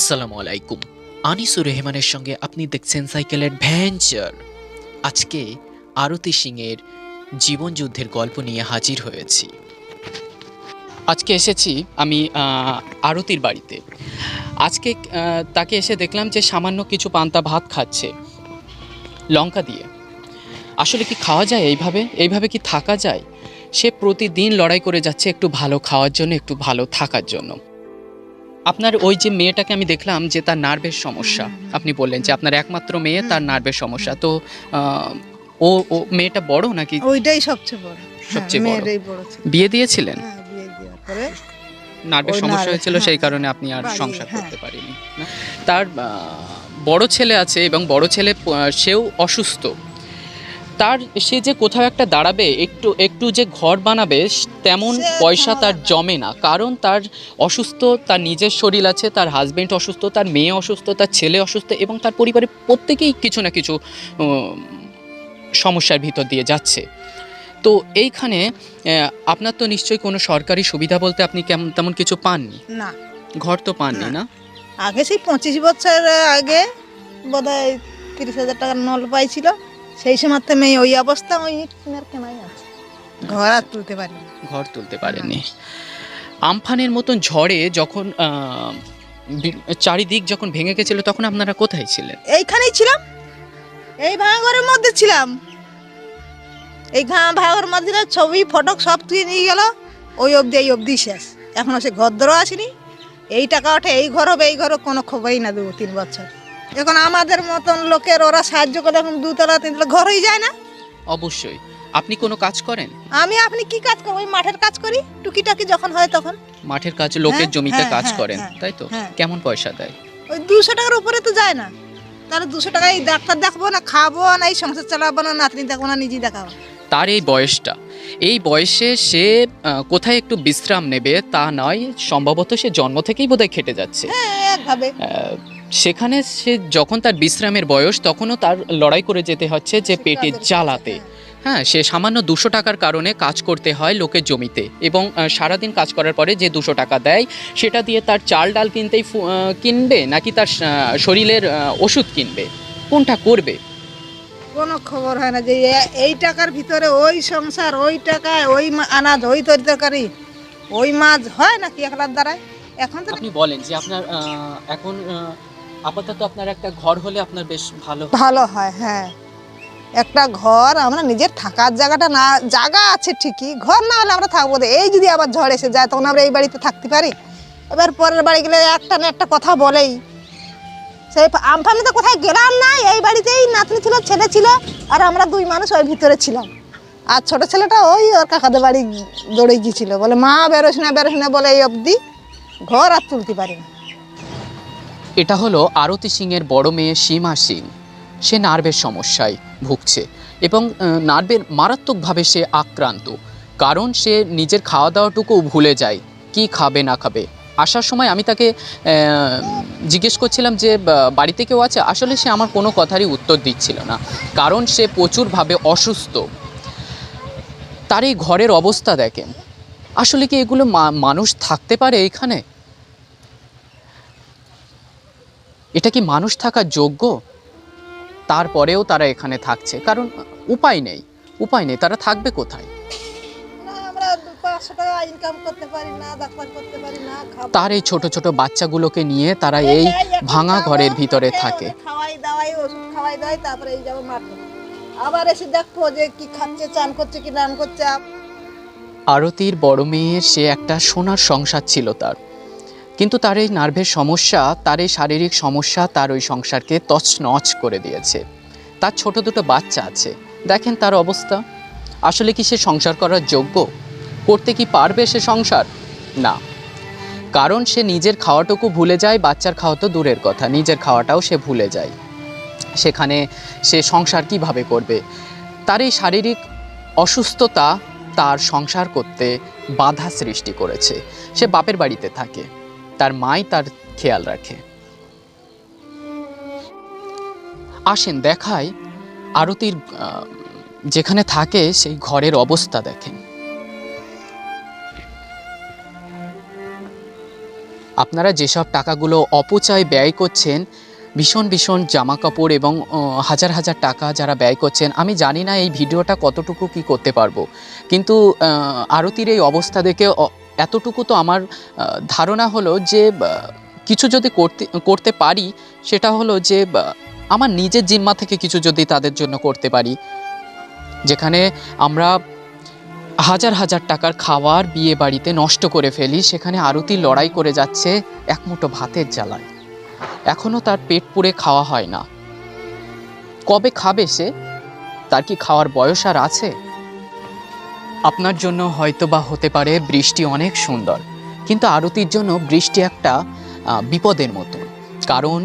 আসসালামু আলাইকুম। আনিসুর রহমানের সঙ্গে আপনি দেখছেন সাইকেলের ভ্যাঞ্চার আজকে আরতি সিংয়ের জীবনযুদ্ধের গল্প নিয়ে হাজির হয়েছি। আজকে এসেছি আমি আরতির বাড়িতে। আজকে তাকে এসে দেখলাম যে সামান্য কিছু পান্তা ভাত খাচ্ছে, লঙ্কা দিয়ে। আসলে কি খাওয়া যায় এইভাবে? এইভাবে কি থাকা যায়? সে প্রতিদিন লড়াই করে যাচ্ছে একটু ভালো খাওয়ার জন্য, একটু ভালো থাকার জন্য। আপনার ওই যে মেয়েটাকে আমি দেখলাম যে তার নার্ভের সমস্যা। আপনি বললেন যে আপনার একমাত্র মেয়ে তার নার্ভের সমস্যা। তো ও ও মেয়েটা বড় নাকি? ওইটাই সবচেয়ে বড়। সবচেয়ে হ্যাঁ, বড়। মেয়েটাই বড় বিয়ে দিয়েছিলেন? হ্যাঁ বিয়ে দেওয়ার পরে নার্ভের সমস্যা হয়েছিল হ্যাঁ, সেই কারণে আপনি আর সংসার। করতে পারেনি তার বড় ছেলে আছে এবং বড় ছেলে সেও অসুস্থ। তার সে যে কোথাও একটা দাঁড়াবে একটু একটু যে ঘর বানাবে তেমন পয়সা তার জমে না। কারণ তার অসুস্থ তার নিজের শরীর আছে তার হাজবেন্ড অসুস্থ তার মেয়ে অসুস্থ তার ছেলে অসুস্থ এবং তার পরিবারের প্রত্যেকেই কিছু না কিছু সমস্যার ভিতর দিয়ে যাচ্ছে। তো এইখানে আপনার তো নিশ্চয়ই কোনো সরকারি সুবিধা বলতে আপনি কেমন তেমন কিছু পাননি? না। ঘর তো পাননি না। আগে সেই পঁচিশ বছর আগে বোধ হয় তিরিশ হাজার টাকার নল পাইছিল। সেই সময় তো মেয়ে ওই অবস্থা ওই কিনার কেনাই আছে। ঘর আর তুলতে পারি ঘর তুলতে পারেনি আমফানের মতন ঝড়ে যখন আহ, বি- চারিদিক যখন ভেঙে গেছিল তখন আপনারা কোথায় ছিলেন? এইখানেই ছিলাম। এই ভাঙাঘরের মধ্যে ছিলাম। এই ঘা মধ্যে ছবি ফটক সব তুই নিয়ে গেল। ওই অবধি এই অবধি শেষ। এখনও সে ঘর ধরো আসেনি। এই টাকা ওঠে এই ঘর হবে এই ঘরও কোনো খবরই না দেবো তিন বছর। এখন আমাদের মতন লোকের ওরা সাহায্য করে এখন দুতলা তিনতলা ঘর হয়ে যায় না। অবশ্যই। আপনি কোনো কাজ করেন? আমি আপনি কি কাজ করব ওই মাঠের কাজ করি? টুকিটাকি যখন হয় তখন। মাঠের কাজ লোকের হ্যাঁ, জমিতে হ্যাঁ, কাজ হ্যাঁ, করেন হ্যাঁ, তাই তো? হ্যাঁ। কেমন পয়সা দেয়? ওই দুশো টাকার উপরে তো যায় না। তাহলে দুশো টাকায় ডাক্তার দেখাবো না খাব না এই সংসার চালাবো না নাতনি দেখব না নিজেই দেখাবো। তার এই বয়সটা এই বয়সে সে কোথায় একটু বিশ্রাম নেবে তা নয় সম্ভবত সে জন্ম থেকেই বোধহয় খেটে যাচ্ছে। হ্যাঁ একভাবে। সেখানে সে যখন তার বিশ্রামের বয়স তখনও তার লড়াই করে যেতে হচ্ছে যে পেটে জ্বালাতে। হ্যাঁ সে সামান্য দুশো টাকার কারণে কাজ করতে হয় লোকের জমিতে এবং সারাদিন কাজ করার পরে যে দুশো টাকা দেয় সেটা দিয়ে তার চাল ডাল কিনতেই কিনবে নাকি তার শরীরের ওষুধ কিনবে? কোনটা করবে? কোনো খবর হয় না যে এই টাকার ভিতরে ওই সংসার ওই টাকায় ওই আনাজ ওই তরি তরকারি ওই মাছ হয় নাকি একলার দ্বারায়? এখন তো আপনি বলেন যে আপনার এখন আপাতত আপনার একটা ঘর হলে আপনার বেশ ভালো ভালো হয় হ্যাঁ। একটা ঘর, আমরা নিজের থাকার জায়গাটা না, জায়গা আছে ঠিকই, ঘর না হলে আমরা থাকব। এই যদি আবার ঝড় এসে যায়, তখন আমরা এই বাড়িতে থাকতে পারি। এবার পরের বাড়ি গেলে একটা না একটা কথা বলেই। সেই আমফানে তো কোথায় গেলাম না, এই বাড়িতেই নাতনি ছিল, ছেলে ছিল, আর আমরা দুই মানুষ ওই ভিতরে ছিলাম। আর ছোট ছেলেটা ওই ওর কাকাদের বাড়ি দৌড়ে গিয়েছিল। বলে, মা, বেরোস না বেরোস না, বলে এই অবধি ঘর আর তুলতে পারি না। এটা হলো আরতি সিংয়ের বড় মেয়ে সীমা সিং। সে নার্ভের সমস্যায় ভুগছে এবং নার্ভের মারাত্মকভাবে সে আক্রান্ত। কারণ সে নিজের খাওয়া দাওয়াটুকু ভুলে যায়, কি খাবে, না খাবে। আসার সময় আমি তাকে জিজ্ঞেস করছিলাম যে বাড়িতে কেউ আছে? আসলে সে আমার কোনো কথারই উত্তর দিচ্ছিল না। কারণ সে প্রচুরভাবে অসুস্থ। তার এই ঘরের অবস্থা দেখেন। আসলে কি এগুলো মানুষ থাকতে পারে এখানে? এটা কি মানুষ থাকার যোগ্য? তারপরেও তারা এখানে থাকছে। কারণ উপায় নেই। উপায় নেই তারা থাকবে কোথায়? তার এই ছোট ছোট বাচ্চাগুলোকে নিয়ে তারা এই ভাঙা ঘরের ভিতরে থাকে। আবার এসে দেখব যে কি খাচ্ছে চান করছে কি রান করছে আরতির বড় মেয়ের সে একটা সোনার সংসার ছিল তার। কিন্তু তার এই নার্ভের সমস্যা, তার এই শারীরিক সমস্যা, তার ওই সংসারকে তছনছ করে দিয়েছে। তার ছোট দুটো বাচ্চা আছে। দেখেন তার অবস্থা। আসলে কি সে সংসার করার যোগ্য? করতে কি পারবে সে সংসার? না। কারণ সে নিজের খাওয়াটুকু ভুলে যায়, বাচ্চার খাওয়া তো দূরের কথা, নিজের খাওয়াটাও সে ভুলে যায়। সেখানে সে সংসার কীভাবে করবে? তার এই শারীরিক অসুস্থতা তার সংসার করতে বাধা সৃষ্টি করেছে। সে বাপের বাড়িতে থাকে। তার মাই তার খেয়াল রাখে। আসেন দেখায় আরতির যেখানে থাকে সেই ঘরের অবস্থা দেখেন। আপনারা যেসব টাকাগুলো অপচয় ব্যয় করছেন, ভীষণ ভীষণ জামা কাপড় এবং হাজার হাজার টাকা যারা ব্যয় করছেন, আমি জানি না এই ভিডিওটা কতটুকু কি করতে পারব। কিন্তু আরতির এই অবস্থা দেখে এতটুকু তো আমার ধারণা হলো যে কিছু যদি করতে করতে পারি, সেটা হলো যে আমার নিজের জিম্মা থেকে কিছু যদি তাদের জন্য করতে পারি। যেখানে আমরা হাজার হাজার টাকার খাওয়ার বিয়ে বাড়িতে নষ্ট করে ফেলি, সেখানে আরতি লড়াই করে যাচ্ছে এক মুঠো ভাতের জ্বালায়। এখনও তার পেট পুড়ে খাওয়া হয় না। কবে খাবে সে? তার কি খাওয়ার বয়স আর আছে? আপনার জন্য হয়তো বা হতে পারে বৃষ্টি অনেক সুন্দর, কিন্তু আরতির জন্য বৃষ্টি একটা বিপদের মতো। কারণ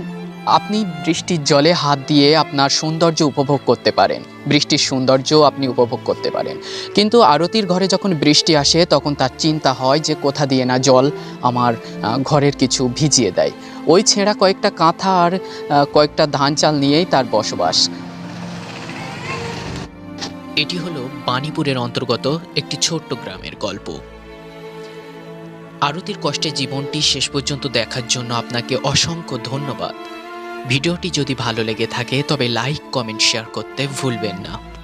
আপনি বৃষ্টির জলে হাত দিয়ে আপনার সৌন্দর্য উপভোগ করতে পারেন। বৃষ্টির সৌন্দর্য আপনি উপভোগ করতে পারেন। কিন্তু আরতির ঘরে যখন বৃষ্টি আসে, তখন তার চিন্তা হয় যে কোথা দিয়ে না জল আমার ঘরের কিছু ভিজিয়ে দেয়। ওই ছেঁড়া কয়েকটা কাঁথা আর কয়েকটা ধান চাল নিয়েই তার বসবাস। এটি হলো বাণীপুরের অন্তর্গত একটি ছোট্ট গ্রামের গল্প। আরতির কষ্টে জীবনটি শেষ পর্যন্ত দেখার জন্য আপনাকে অসংখ্য ধন্যবাদ। ভিডিওটি যদি ভালো লেগে থাকে তবে লাইক, কমেন্ট, শেয়ার করতে ভুলবেন না।